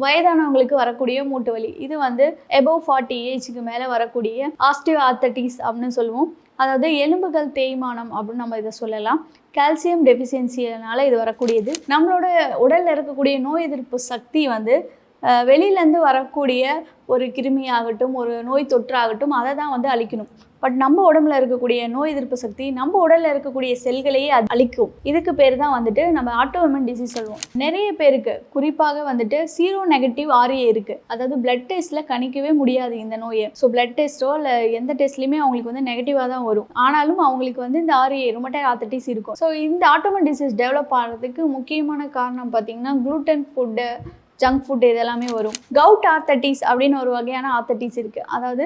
வயதானவங்களுக்கு வரக்கூடிய மூட்டு வலி. இது வந்து எபோவ் ஃபார்ட்டி ஏஜ்க்கு மேலே வரக்கூடிய ஆஸ்டியோ ஆத்தட்டிஸ் அப்படின்னு சொல்லுவோம். அதாவது எலும்புகள் தேய்மானம் அப்படின்னு நம்ம இதை சொல்லலாம். கால்சியம் டெஃபிஷியன்சினால இது வரக்கூடியது. நம்மளோட உடலில் இருக்கக்கூடிய நோய் எதிர்ப்பு சக்தி வந்து வெளியிலேருந்து வரக்கூடிய ஒரு கிருமியாகட்டும் ஒரு நோய் தொற்றாகட்டும் அதை தான் வந்து அழிக்கணும். பட் நம்ம உடம்புல இருக்கக்கூடிய நோய் எதிர்ப்பு சக்தி நம்ம உடலில் இருக்கக்கூடிய செல்களையே அது அழிக்கும். இதுக்கு பேர் தான் வந்துட்டு நம்ம ஆட்டோமன் டிசீஸ் சொல்லுவோம். நிறைய பேருக்கு குறிப்பாக வந்துட்டு சீரோ நெகட்டிவ் ஆரியே இருக்கு. அதாவது பிளட் டெஸ்ட்ல கணிக்கவே முடியாது இந்த நோயை. ஸோ பிளட் டெஸ்ட்டோ இல்லை எந்த டெஸ்ட்லையுமே அவங்களுக்கு வந்து நெகட்டிவாக தான் வரும். ஆனாலும் அவங்களுக்கு வந்து இந்த ஆரியே ரொமட்டை ஆத்தட்டிஸ் இருக்கும். ஸோ இந்த ஆட்டோமன் டிசீஸ் டெவலப் ஆகிறதுக்கு முக்கியமான காரணம் பார்த்தீங்கன்னா குளூட்டன் ஃபுட்டு ஜங்க் ஃபுட் இதெல்லாமே வரும். கவுட் ஆத்தட்டிஸ் அப்படின்னு ஒரு வகையான ஆத்தட்டிஸ் இருக்குது அதாவது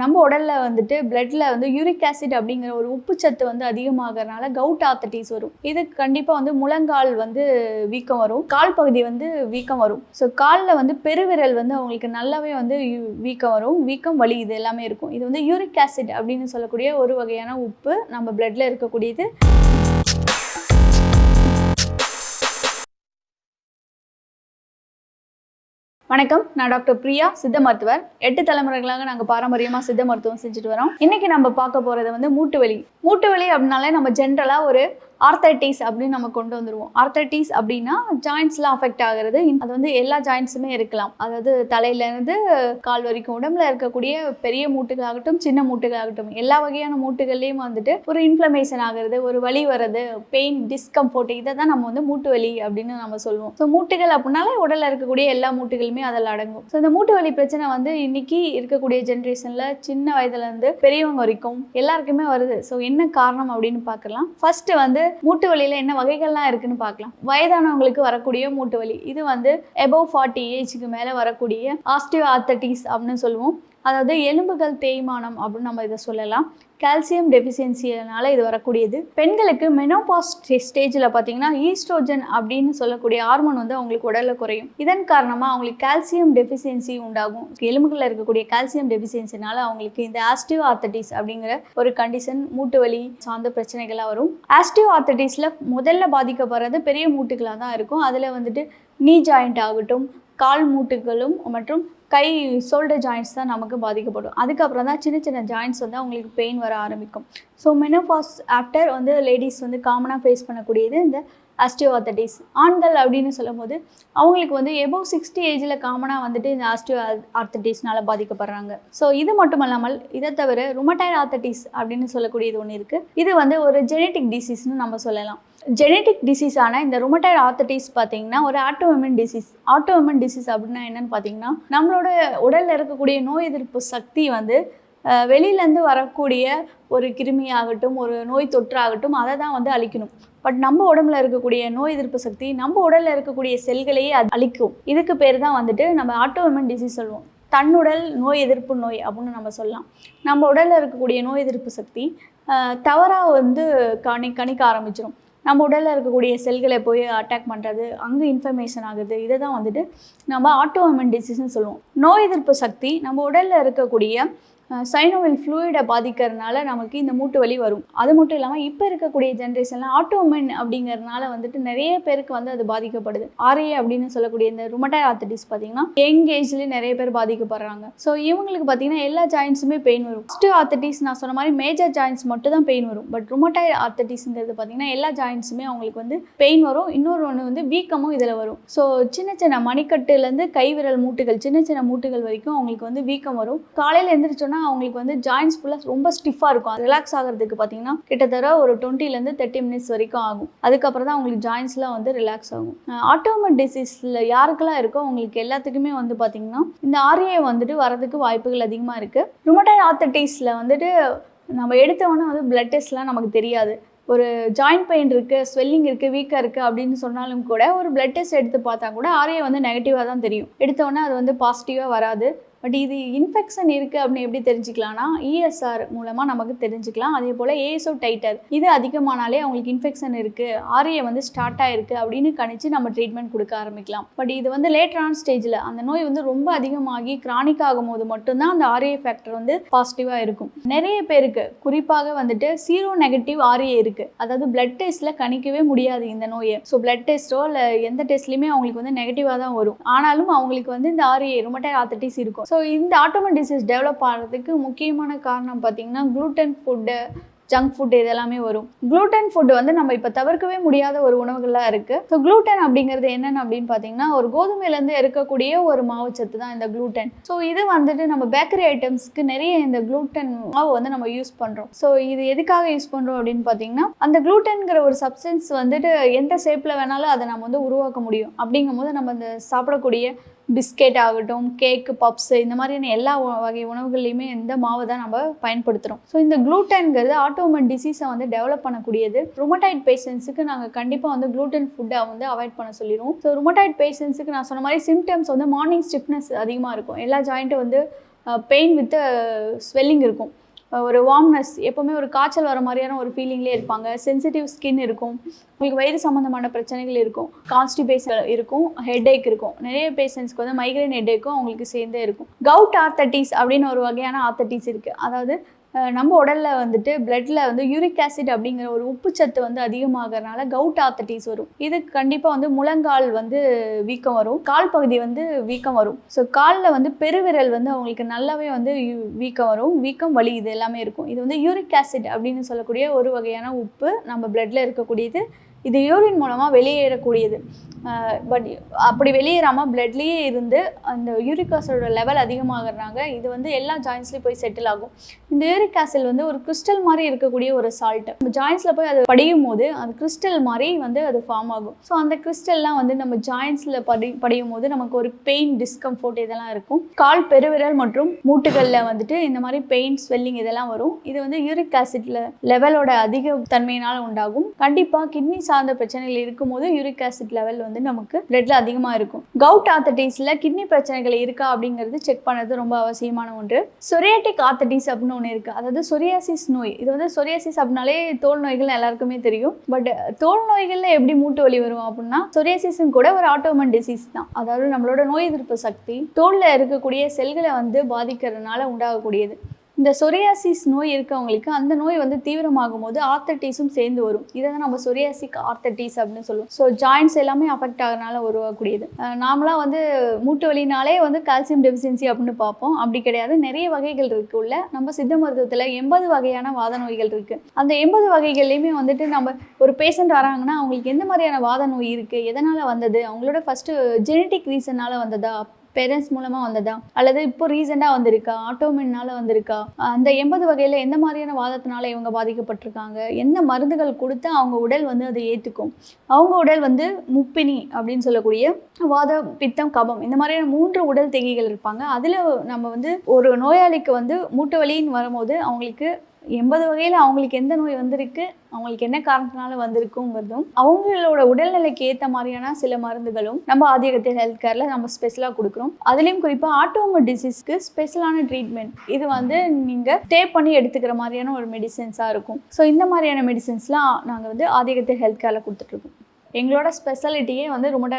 நம்ம உடலில் வந்துட்டு பிளட்டில் வந்து யூரிக் ஆசிட் அப்படிங்கிற ஒரு உப்புச்சத்து வந்து அதிகமாகறனால கவுட் ஆத்தட்டிஸ் வரும். இது கண்டிப்பாக வந்து முழங்கால் வந்து வீக்கம் வரும். கால் பகுதி வந்து வீக்கம் வரும். ஸோ காலில் வந்து பெருவிரல் வந்து அவங்களுக்கு நல்லாவே வந்து வீக்கம் வரும். வீக்கம் வலி இது எல்லாமே இருக்கும். இது வந்து யூரிக் ஆசிட் அப்படின்னு சொல்லக்கூடிய ஒரு வகையான உப்பு நம்ம பிளட்டில் இருக்கக்கூடியது. வணக்கம் நான் டாக்டர் பிரியா சித்த மருத்துவர். எட்டு தலைமுறைகளாக நாங்கள் பாரம்பரியமாக சித்த மருத்துவம் செஞ்சுட்டு வரோம். இன்னைக்கு நம்ம பார்க்க போகிறது வந்து மூட்டு வலி. மூட்டு வலி அப்படின்னாலே நம்ம ஜென்ரலாக ஒரு ஆர்த்தட்டிஸ் அப்படின்னு நம்ம கொண்டு வந்துடுவோம் ஆர்த்தட்டிஸ் அப்படின்னா ஜாயின்ஸ்லாம் அஃபெக்ட் ஆகுறது. அது வந்து எல்லா ஜாயின்ஸுமே இருக்கலாம். அதாவது தலையிலேருந்து கால் வரைக்கும் உடம்புல இருக்கக்கூடிய பெரிய மூட்டுகளாகட்டும் சின்ன மூட்டுகளாகட்டும் எல்லா வகையான மூட்டுகள்லேயும் வந்துட்டு ஒரு இன்ஃப்ளமேஷன் ஆகுறது ஒரு வலி வர்றது பெயின் டிஸ்கம்ஃபோர்ட் இதை தான் நம்ம வந்து மூட்டு வலி அப்படின்னு நம்ம சொல்லுவோம். ஸோ மூட்டுகள் அப்படின்னாலே உடலில் இருக்கக்கூடிய எல்லா மூட்டுகளுமே அதில் அடங்கும். ஸோ இந்த மூட்டு வலி பிரச்சனை வந்து இன்னைக்கு இருக்கக்கூடிய ஜென்ரேஷனில் சின்ன வயதுலேருந்து பெரியவங்க வரைக்கும் எல்லாருக்குமே வருது. ஸோ என்ன காரணம் அப்படின்னு பார்க்கலாம். ஃபர்ஸ்ட் வந்து மூட்டு வலியில என்ன வகைகள்லாம் இருக்குன்னு பார்க்கலாம். வயதானவங்களுக்கு வரக்கூடிய மூட்டு வலி. இது வந்து எபோவ் ஃபார்ட்டி ஏஜ்க்கு மேலே வரக்கூடிய ஆஸ்டியோ ஆத்தட்டிஸ் அப்படின்னு சொல்லுவோம். அதாவது எலும்புகள் தேய்மானம் அப்படின்னு நம்ம இதை சொல்லலாம். கால்சியம் டெஃபிஷியன்சினால இது வரக்கூடியது. பெண்களுக்கு மெனோபாஸ் ஸ்டேஜில் பார்த்தீங்கன்னா ஈஸ்ட்ரோஜன் அப்படின்னு சொல்லக்கூடிய ஹார்மோன் வந்து அவங்களுக்கு உடலில் குறையும். இதன் காரணமாக அவங்களுக்கு கால்சியம் டெஃபிஷியன்சி உண்டாகும். எலும்புகளில் இருக்கக்கூடிய கால்சியம் டெஃபிஷியன்சினால அவங்களுக்கு இந்த ஆஸ்டிவ் ஆர்த்தட்டிஸ் அப்படிங்கிற ஒரு கண்டிஷன் மூட்டு வலி சார்ந்த பிரச்சனைகளாக வரும். ஆஸ்டிவ் ஆர்த்தட்டிஸில் முதல்ல பாதிக்கப்படுறது பெரிய மூட்டுகளாக தான் இருக்கும். அதில் வந்துட்டு நீ ஜாயிண்ட் ஆகட்டும் கால் மூட்டுகளும் மற்றும் கை ஷோல்டர் ஜாயின்ஸ் தான் நமக்கு பாதிக்கப்படும். அதுக்கப்புறம் தான் சின்ன சின்ன ஜாயின்ட்ஸ் வந்து அவங்களுக்கு பெயின் வர ஆரம்பிக்கும். ஸோ மெனோபாஸ் ஆஃப்டர் வந்து லேடிஸ் வந்து காமனாக ஃபேஸ் பண்ணக்கூடியது இந்த ஆஸ்டியோஆர்த்தடிஸ் ஆண்கள் அப்படின்னு சொல்லும்போது அவங்களுக்கு வந்து எபோவ் சிக்ஸ்டி ஏஜில் காமனாக வந்துட்டு இந்த ஆஸ்டியோ ஆர்த்தடிஸ்னால பாதிக்கப்படுறாங்க. ஸோ இது மட்டும் இல்லாமல் இதை தவிர ருமட்டைட் ஆர்த்தடிஸ் அப்படின்னு சொல்லக்கூடியது ஒன்று இருக்குது இது வந்து ஒரு ஜெனட்டிக் டிசீஸ்னு நம்ம சொல்லலாம். ஜெனட்டிக் டிசீஸான இந்த ருமட்டைட் ஆர்த்தடிஸ் பார்த்தீங்கன்னா ஒரு ஆட்டோமன் டிசீஸ் ஆட்டோமன் டிசீஸ் அப்படின்னா என்னன்னு பார்த்தீங்கன்னா நம்மளோட உடலில் இருக்கக்கூடிய நோய் எதிர்ப்பு சக்தி வந்து வெளியிலேருந்து வரக்கூடிய ஒரு கிருமியாகட்டும் ஒரு நோய் தொற்றாகட்டும் அதை தான் வந்து அழிக்கணும். பட் நம்ம உடம்புல இருக்கக்கூடிய நோய் எதிர்ப்பு சக்தி நம்ம உடலில் இருக்கக்கூடிய செல்களையே அது அழிக்கும். இதுக்கு பேர் தான் வந்துட்டு நம்ம ஆட்டோமன் டிசீஸ் சொல்லுவோம். தன்னுடல் நோய் எதிர்ப்பு நோய் அப்படின்னு நம்ம சொல்லலாம். நம்ம உடலில் இருக்கக்கூடிய நோய் எதிர்ப்பு சக்தி தவறாக வந்து கணி கணிக்க ஆரம்பிச்சிடும் நம்ம உடலில் இருக்கக்கூடிய செல்களை போய் அட்டாக் பண்ணுறது அங்கே இன்ஃபர்மேஷன் ஆகுது. இதை தான் வந்துட்டு நம்ம ஆட்டோமின் டிசீஸ்னு சொல்லுவோம். நோய் எதிர்ப்பு சக்தி நம்ம உடலில் இருக்கக்கூடிய சைனோவில் ஃப்ளூயிடை பாதிக்கிறதுனால நமக்கு இந்த மூட்டு வலி வரும். அது மட்டும் இல்லாமல் இப்போ இருக்கக்கூடிய ஜென்ரேஷனில் ஆட்டோமென் அப்படிங்கிறதுனால வந்துட்டு நிறைய பேருக்கு வந்து அது பாதிக்கப்படுது. ஆர்ஏ அப்படின்னு சொல்லக்கூடிய இந்த ருமட்டாய் ஆர்த்தடிஸ் பார்த்தீங்கன்னா யங் ஏஜ்லேயே நிறைய பேர் பாதிக்கப்படுறாங்க. ஸோ இவங்களுக்கு பார்த்தீங்கன்னா எல்லா ஜாயின்ஸுமே பெயின் வரும். ஃபஸ்ட்டு ஆர்த்தடிஸ் நான் சொன்ன மாதிரி மேஜர் ஜாயின்ஸ் மட்டும் தான் பெயின் வரும். பட் ருமட்டாய் ஆர்த்தடிஸ்ங்கிறது பார்த்தீங்கன்னா எல்லா ஜாயின்ஸுமே அவங்களுக்கு வந்து பெயின் வரும். இன்னொரு ஒன்று வந்து வீக்கமும் இதில் வரும். ஸோ சின்ன சின்ன மணிக்கட்டுலேருந்து கை விரல் மூட்டுகள் சின்ன சின்ன மூட்டுகள் வரைக்கும் அவங்களுக்கு வந்து வீக்கம் வரும். காலையில் எழுந்திரிச்சோன்னா பார்த்தீங்கன்னா அவங்களுக்கு வந்து ஜாயின்ஸ் ஃபுல்லாக ரொம்ப ஸ்டிஃபாக இருக்கும். ரிலாக்ஸ் ஆகிறதுக்கு பார்த்தீங்கன்னா கிட்டத்தட்ட ஒரு டுவெண்ட்டிலேருந்து தேர்ட்டி மினிட்ஸ் வரைக்கும் ஆகும். அதுக்கப்புறம் தான் அவங்களுக்கு ஜாயின்ஸ்லாம் வந்து ரிலாக்ஸ் ஆகும். ஆட்டோமெட் டிசீஸில் யாருக்கெல்லாம் இருக்கோ அவங்களுக்கு எல்லாத்துக்குமே வந்து பார்த்தீங்கன்னா இந்த ஆர்ஏ வந்துட்டு வரதுக்கு வாய்ப்புகள் அதிகமாக இருக்குது ருமட்டாய்ட் ஆத்தட்டிஸில் வந்துட்டு நம்ம எடுத்தவொடனே வந்து பிளட் டெஸ்ட்லாம் நமக்கு தெரியாது. ஒரு ஜாயிண்ட் பெயின் இருக்குது ஸ்வெல்லிங் இருக்குது வீக்காக இருக்குது அப்படின்னு சொன்னாலும் கூட ஒரு பிளட் டெஸ்ட் எடுத்து பார்த்தா கூட ஆர்ஏ வந்து நெகட்டிவாக தான் தெரியும். எடுத்தோடனே அது வந்து பாசிட்டிவாக வராது. பட் இது இன்ஃபெக்ஷன் இருக்குது அப்படின்னு எப்படி தெரிஞ்சுக்கலாம்னா இஎஸ்ஆர் மூலமாக நமக்கு தெரிஞ்சுக்கலாம். அதே போல் ஏஎஸ்ஓ டைட்டர் இது அதிகமானாலே அவங்களுக்கு இன்ஃபெக்ஷன் இருக்குது ஆர்ஏ வந்து ஸ்டார்ட் ஆயிருக்கு அப்படின்னு கணிச்சு நம்ம ட்ரீட்மெண்ட் கொடுக்க ஆரம்பிக்கலாம். பட் இது வந்து லேட்டரான ஸ்டேஜில் அந்த நோய் வந்து ரொம்ப அதிகமாகி கிரானிக் ஆகும்போது மட்டும்தான் அந்த ஆர்ஏ ஃபேக்டர் வந்து பாசிட்டிவாக இருக்கும். நிறைய பேருக்கு குறிப்பாக வந்துட்டு சீரோ நெகட்டிவ் ஆர்ஏ இருக்குது அதாவது பிளட் டெஸ்ட்டில் கணிக்கவே முடியாது இந்த நோயை. ஸோ பிளட் டெஸ்ட்டோ இல்லை எந்த டெஸ்ட்லையுமே அவங்களுக்கு வந்து நெகட்டிவாக தான் வரும். ஆனாலும் அவங்களுக்கு வந்து இந்த ஆர்ஏ ரொமட்டை ஆத்தட்டிஸ் இருக்கும். ஸோ ஸோ இந்த ஆட்டோமன் டிசீஸ் டெவலப் ஆகிறதுக்கு முக்கியமான காரணம் பார்த்தீங்கன்னா குளூட்டன் ஃபுட்டு ஜங்க் ஃபுட் இதெல்லாமே வரும். குளூட்டன் ஃபுட் வந்து நம்ம இப்போ தவிர்க்கவே முடியாத ஒரு உணவுகளாக இருக்குது ஸோ குளூட்டன் அப்படிங்கிறது என்னென்னு அப்படின்னு பார்த்தீங்கன்னா ஒரு கோதுமையிலேருந்து இருக்கக்கூடிய ஒரு மாவுச்சத்து தான் இந்த குளூட்டன் ஸோ இது வந்துட்டு நம்ம பேக்கரி ஐட்டம்ஸ்க்கு நிறைய இந்த குளூட்டன் மாவு வந்து நம்ம யூஸ் பண்ணுறோம் ஸோ இது எதுக்காக யூஸ் பண்ணுறோம் அப்படின்னு பார்த்தீங்கன்னா அந்த குளூட்டன்கிற ஒரு சப்ஸ்டன்ஸ் வந்துட்டு எந்த ஷேப்பில் வேணாலும் அதை நம்ம வந்து உருவாக்க முடியும். அப்படிங்கும்போது நம்ம இந்த சாப்பிடக்கூடிய பிஸ்கெட் ஆகட்டும் கேக்கு பப்ஸு இந்த மாதிரியான எல்லா வகை உணவுகள்லையுமே இந்த மாவு தான் நம்ம பயன்படுத்துகிறோம் ஸோ இந்த குளூட்டன்கிறது ஆட்டோமன் டிசீஸை வந்து டெவலப் பண்ணக்கூடியது. ருமட்டாய்ட் பேஷண்ட்ஸுக்கு நாங்கள் கண்டிப்பாக வந்து குளூட்டன் ஃபுட்டை வந்து அவாய்ட் பண்ண சொல்லிடுவோம். ஸோ ருமட்டாய்ட் பேஷண்ட்ஸுக்கு நான் சொன்ன மாதிரி சிம்டம்ஸ் வந்து மார்னிங் ஸ்டிஃப்னஸ் அதிகமாக இருக்கும். எல்லா ஜாயிண்ட்டும் வந்து பெயின் வித் ஸ்வெல்லிங் இருக்கும். ஒரு வார்ம்னஸ் எப்போவுமே ஒரு காய்ச்சல் வர மாதிரியான ஒரு ஃபீலிங்லேயே இருப்பாங்க. சென்சிட்டிவ் ஸ்கின் இருக்கும். உங்களுக்கு வயிறு சம்மந்தமான பிரச்சனைகள் இருக்கும். கான்ஸ்டிபேஷன் இருக்கும். ஹெட்ஏக் இருக்கும். நிறைய பேஷண்ட்ஸ்க்கு வந்து மைக்ரைன் ஹெட்ஏக்கும் அவங்களுக்கு சேர்ந்தே இருக்கும். கவுட் ஆர்த்தட்டிஸ் அப்படின்னு ஒரு வகையான ஆர்த்தட்டிஸ் இருக்குது அதாவது நம்ம உடலில் வந்துட்டு பிளட்டில் வந்து யூரிக் ஆசிட் அப்படிங்கிற ஒரு உப்புச்சத்து வந்து அதிகமாகறனால கவுட் ஆத்தட்டிஸ் வரும். இது கண்டிப்பாக வந்து முழங்கால் வந்து வீக்கம் வரும். கால் பகுதி வந்து வீக்கம் வரும். ஸோ காலில் வந்து பெருவிரல் வந்து அவங்களுக்கு நல்லாவே வந்து வீக்கம் வரும். வீக்கம் வலி இது எல்லாமே இருக்கும். இது வந்து யூரிக் ஆசிட் அப்படின்னு சொல்லக்கூடிய ஒரு வகையான உப்பு நம்ம பிளட்டில் இருக்கக்கூடியது. இது யூரின் மூலமாக வெளியேறக்கூடியது. பட் அப்படி வெளியேறாமல் பிளட்லேயே இருந்து அந்த யூரிக் ஆசிடோட லெவல் அதிகமாகறாங்க இது வந்து எல்லா ஜாயின்ஸ்லேயும் போய் செட்டில் ஆகும். இந்த யூரிக் ஆசில் வந்து ஒரு கிறிஸ்டல் மாதிரி இருக்கக்கூடிய ஒரு சால்ட் நம்ம ஜாயின்ஸில் போய் அது படியும் போது அது கிறிஸ்டல் மாதிரி வந்து அது ஃபார்ம் ஆகும். ஸோ அந்த கிறிஸ்டல்லாம் வந்து நம்ம ஜாயின்ஸில் படி படியும் போது நமக்கு ஒரு பெயின் டிஸ்கம்ஃபோர்ட் இதெல்லாம் இருக்கும். கால் பெருவிரல் மற்றும் மூட்டுகளில் வந்துட்டு இந்த மாதிரி பெயின் ஸ்வெல்லிங் இதெல்லாம் வரும். இது வந்து யூரிக் ஆசிட்ல லெவலோட அதிக தன்மையினால் உண்டாகும். கண்டிப்பாக கிட்னி சார்ந்த பிரச்சனைகள் இருக்கும்போது யூரிக் ஆசிட் லெவல் வந்து நமக்கு பிளட்ல அதிகமாக இருக்கும். கவுட் ஆத்தட்டிஸில் கிட்னி பிரச்சனைகள் இருக்கா அப்படிங்கிறது செக் பண்ணது ரொம்ப அவசியமான ஒன்று. சொரியாட்டிக் ஆத்தட்டிஸ் அப்படின்னு ஒன்று இருக்குது அதாவது சொரியாசிஸ் நோய். இது வந்து சொரியாசிஸ் அப்படின்னாலே தோல் நோய்கள் எல்லாருக்குமே தெரியும். பட் தோல் நோய்களில் எப்படி மூட்டு வலி வரும் அப்படின்னா சொரியாசிஸும் கூட ஒரு ஆட்டோமன் டிசீஸ் தான். அதாவது நம்மளோட நோய் எதிர்ப்பு சக்தி தோலில் இருக்கக்கூடிய செல்களை வந்து பாதிக்கிறதுனால உண்டாகக்கூடியது. இந்த சொரியாசிஸ் நோய் இருக்கவங்களுக்கு அந்த நோய் வந்து தீவிரமாகும் போது ஆர்த்தட்டிஸும் சேர்ந்து வரும். இதை தான் நம்ம சொரியாசிக் ஆர்த்தட்டிஸ் அப்படின்னு சொல்லுவோம். ஸோ ஜாயின்ஸ் எல்லாமே அஃபெக்ட் ஆகிறனால உருவாகக்கூடியது. நாமளாக வந்து மூட்டு வலினாலே வந்து கால்சியம் டெஃபிஷியன்சி அப்படின்னு பார்ப்போம். அப்படி கிடையாது. நிறைய வகைகள் இருக்கு உள்ள. நம்ம சித்த மருத்துவத்தில் எண்பது வகையான வாத நோய்கள் இருக்குது அந்த எண்பது வகைகள்லையுமே வந்துட்டு நம்ம ஒரு பேஷண்ட் வராங்கன்னா அவங்களுக்கு எந்த மாதிரியான வாத நோய் இருக்குது எதனால் வந்தது? அவங்களோட ஃபஸ்ட்டு ஜெனட்டிக் ரீசனால் வந்ததா? பேரண்ட்ஸ் மூலமாக வந்ததா? அல்லது இப்போ ரீசெண்டாக வந்திருக்கா? ஆட்டோமின்னால வந்திருக்கா? அந்த எண்பது வகையில் எந்த மாதிரியான வாதத்தினால இவங்க பாதிக்கப்பட்டிருக்காங்க? என்ன மருந்துகள் கொடுத்தா அவங்க உடல் வந்து அதை ஏற்றுக்கும் அவங்க உடல் வந்து முப்பினி அப்படின்னு சொல்லக்கூடிய வாத பித்தம் கபம் இந்த மாதிரியான மூன்று உடல் தேகிகள் இருப்பாங்க. அதில் நம்ம வந்து ஒரு நோயாளிக்கு வந்து மூட்டு வலின்னு வரும்போது அவங்களுக்கு எண்பது வகையில் அவங்களுக்கு எந்த நோய் வந்திருக்கு அவங்களுக்கு என்ன காரணத்தினால வந்திருக்குங்கிறதும் அவங்களோட உடல்நிலைக்கு ஏற்ற மாதிரியான சில மருந்துகளும் நம்ம ஆதிகத்தில் ஹெல்த் கேரில் நம்ம ஸ்பெஷலாக கொடுக்குறோம். அதுலேயும் குறிப்பாக ஆட்டோமோ டிசீஸ்க்கு ஸ்பெஷலான ட்ரீட்மெண்ட் இது வந்து நீங்கள் ஸ்டே பண்ணி எடுத்துக்கிற மாதிரியான ஒரு மெடிசன்ஸாக இருக்கும். ஸோ இந்த மாதிரியான மெடிசன்ஸ்லாம் நாங்கள் வந்து ஆதிகத்தில் ஹெல்த் கேரில் கொடுத்துட்ருக்கோம் எங்களோட ஸ்பெஷாலிட்டியே வந்து ருமட்டா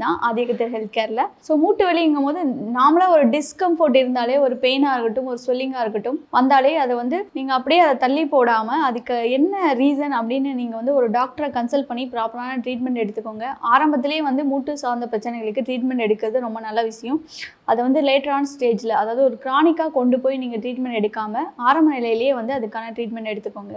தான் ஆதிகத்தர் ஹெல்த் கேரில் ஸோ மூட்டு வலிங்கும் போது நாமளாக ஒரு டிஸ்கம்ஃபோர்ட் இருந்தாலே ஒரு பெயினாக இருக்கட்டும் ஒரு ஸ்வெல்லிங்காக இருக்கட்டும் வந்தாலே அதை வந்து நீங்கள் அப்படியே அதை தள்ளி போடாமல் அதுக்கு என்ன ரீசன் அப்படின்னு நீங்கள் வந்து ஒரு டாக்டரை கன்சல்ட் பண்ணி ப்ராப்பரான ட்ரீட்மெண்ட் எடுத்துக்கோங்க. ஆரம்பத்திலேயே வந்து மூட்டு சார்ந்த பிரச்சனைகளுக்கு ட்ரீட்மெண்ட் எடுக்கிறது ரொம்ப நல்ல விஷயம். அதை வந்து லேட்டரான ஸ்டேஜில் அதாவது ஒரு க்ரானிக்காக கொண்டு போய் நீங்கள் ட்ரீட்மெண்ட் எடுக்காமல் ஆரம்ப நிலையிலேயே வந்து அதுக்கான ட்ரீட்மெண்ட் எடுத்துக்கோங்க.